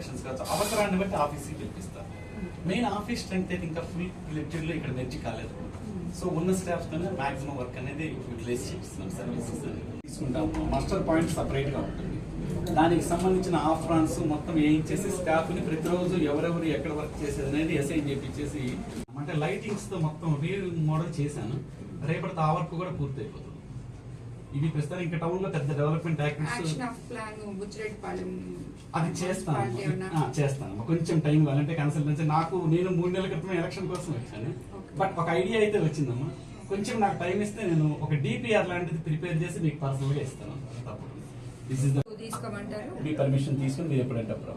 Sections కావచ్చు అవసరాన్ని బట్టి ఆఫీస్కి పిలిపిస్తారు. మెయిన్ ఆఫీస్ స్ట్రెంగ్త్ అయితే ఇంకా ఫుల్ ఫ్లెడ్జెడ్లో ఇక్కడ మెర్జి కాలేదు. సో ఉన్న స్టాఫ్ తోనే మాక్సిమం వర్క్ అనేది యూటిలైజ్ చేస్తున్నాం సర్వీసెస్ తీసుకుంటాము. మాస్టర్ పాయింట్ సపరేట్గా ఉంటుంది. దానికి సంబంధించిన ఆఫ్రాన్స్ మొత్తం వేయించేసి స్టాఫ్ని ప్రతిరోజు ఎవరెవరు ఎక్కడ వర్క్ చేసేది అనేది అసైన్ చేపించేసి అంటే లైటింగ్స్తో మొత్తం రీ మోడల్ చేశాను. రేపటితో ఆ వర్క్ కూడా పూర్తి అయిపోతుంది ఇది ప్రస్తుతం ఇంకా టౌన్లో పెద్ద development activities action of plan Buchireddypalem అది చేస్తాను. చేస్తాను. కొంచెం టైం కావాలంటే కన్సల్టెన్సీ నాకు నేను మూడు నెలల క్రితం ఎలక్షన్ కోసం వచ్చాను. బట్ ఒక ఐడియా అయితే వచ్చిందమ్మా. కొంచెం నాకు టైం ఇస్తే నేను ఒక డిపిఆర్ లాంటిది ప్రిపేర్ చేసి మీకు పర్సనల్గా ఇస్తాను. తప్పదు దిస్ ఇస్ మీ పర్మిషన్ తీసుకుని మీరు ఎప్పుడంటే అప్పుడు.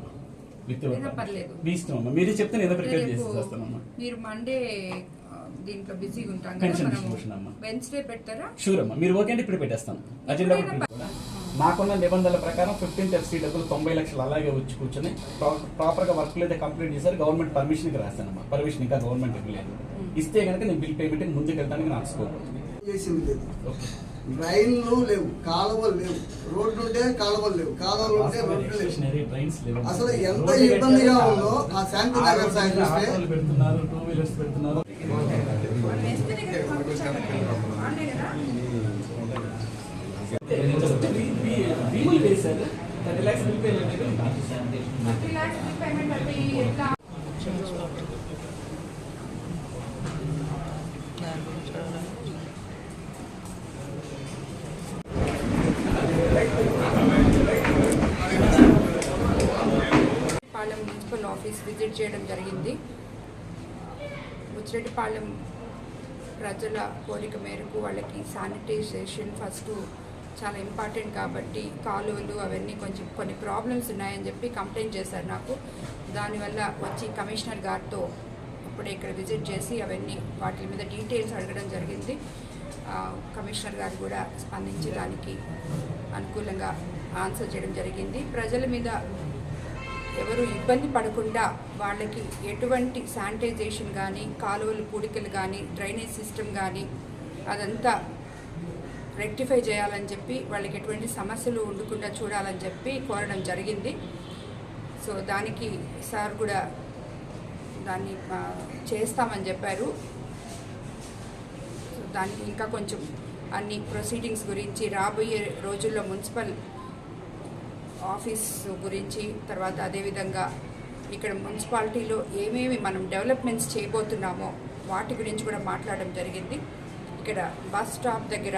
విత్. మీ ఇష్టం అమ్మా. మీరు చెప్తే నేను ప్రిపేర్ చేసి చేస్తానమ్మా మీరు మండే దీంట్లో బిజీగా ఉంటాం అమ్మా. వెన్స్డే పెడతారా షూర్ అమ్మా. మీరు ఓకే అంటే ఇప్పుడు పెట్టేస్తాను అజెండా. నాకున్న నిబంధనల ప్రకారం ఫిఫ్టీన్త్ ఎఫ్సీ డబ్బులు తొంభై లక్షలు అలాగే వచ్చి కూర్చొని ప్రాపర్గా వర్క్ అయితే కంప్లీట్ చేశారు గవర్నమెంట్ పర్మిషన్కి రాస్తానమ్మా పర్మిషన్ ఇంకా గవర్నమెంట్ ఇవ్వలేదు ఇస్తే కనుక నేను బిల్ పేమెంట్ ముందుకు వెళ్ళడానికి నాకు స్కోప్ చేసింది లేదు. ఓకే డ్రైన్లు లేవు కాలువలు లేవు. రోడ్లు ఉంటే కాలువలు లేవు కాలువలు ఉంటే రోడ్లు లేవు. అసలు ఎంత ఇబ్బందిగా ఉందో ఆ శాంతి నగర్ మీద చూస్తే. భీములు వేశారు thirty lakhs bill payment thirty lakhs payment అంటే ఎట్లా పాలెం మున్సిపల్ ఆఫీస్ విజిట్ చేయడం జరిగింది. ముచ్చిరెడ్డిపాలెం ప్రజల కోరిక మేరకు వాళ్ళకి శానిటైజేషన్ ఫస్ట్ చాలా ఇంపార్టెంట్ కాబట్టి కాలువలు అవన్నీ కొంచెం కొన్ని ప్రాబ్లమ్స్ ఉన్నాయని చెప్పి కంప్లైంట్ చేశారు నాకు. దానివల్ల వచ్చి కమిషనర్ గారితో అప్పుడే ఇక్కడ విజిట్ చేసి అవన్నీ వాటి మీద డీటెయిల్స్ అడగడం జరిగింది. కమిషనర్ గారు కూడా స్పందించడానికి అనుకూలంగా ఆన్సర్ చేయడం జరిగింది. ప్రజల మీద ఎవరు ఇబ్బంది పడకుండా వాళ్ళకి ఎటువంటి శానిటైజేషన్ కానీ కాలువలు పూడికలు కానీ డ్రైనేజ్ సిస్టమ్ కానీ అదంతా రెక్టిఫై చేయాలని చెప్పి వాళ్ళకి ఎటువంటి సమస్యలు ఉండకుండా చూడాలని చెప్పి కోరడం జరిగింది. సో దానికి సార్ కూడా దాన్ని చేస్తామని చెప్పారు. సో దానికి ఇంకా కొంచెం అన్ని ప్రొసీడింగ్స్ గురించి రాబోయే రోజుల్లో మున్సిపల్ ఆఫీస్ గురించి తర్వాత అదేవిధంగా ఇక్కడ మున్సిపాలిటీలో ఏమేమి మనం డెవలప్మెంట్స్ చేయబోతున్నామో వాటి గురించి కూడా మాట్లాడడం జరిగింది. ఇక్కడ బస్ స్టాప్ దగ్గర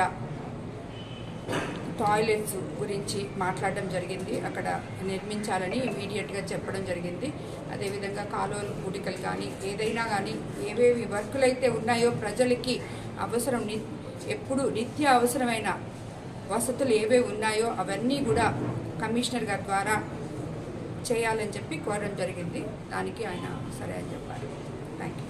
టాయిలెట్స్ గురించి మాట్లాడడం జరిగింది. అక్కడ నిర్మించాలని ఇమీడియట్గా చెప్పడం జరిగింది. అదేవిధంగా కాలువలు పూడికలు కానీ ఏదైనా కానీ ఏవేవి వర్కులు అయితే ఉన్నాయో ప్రజలకి అవసరం ని ఎప్పుడు నిత్య అవసరమైన వసతులు ఏవే ఉన్నాయో అవన్నీ కూడా కమిషనర్ గారి ద్వారా చేయాలని చెప్పి కోరడం జరిగింది. దానికి ఆయన సరే అని చెప్పారు. Thank you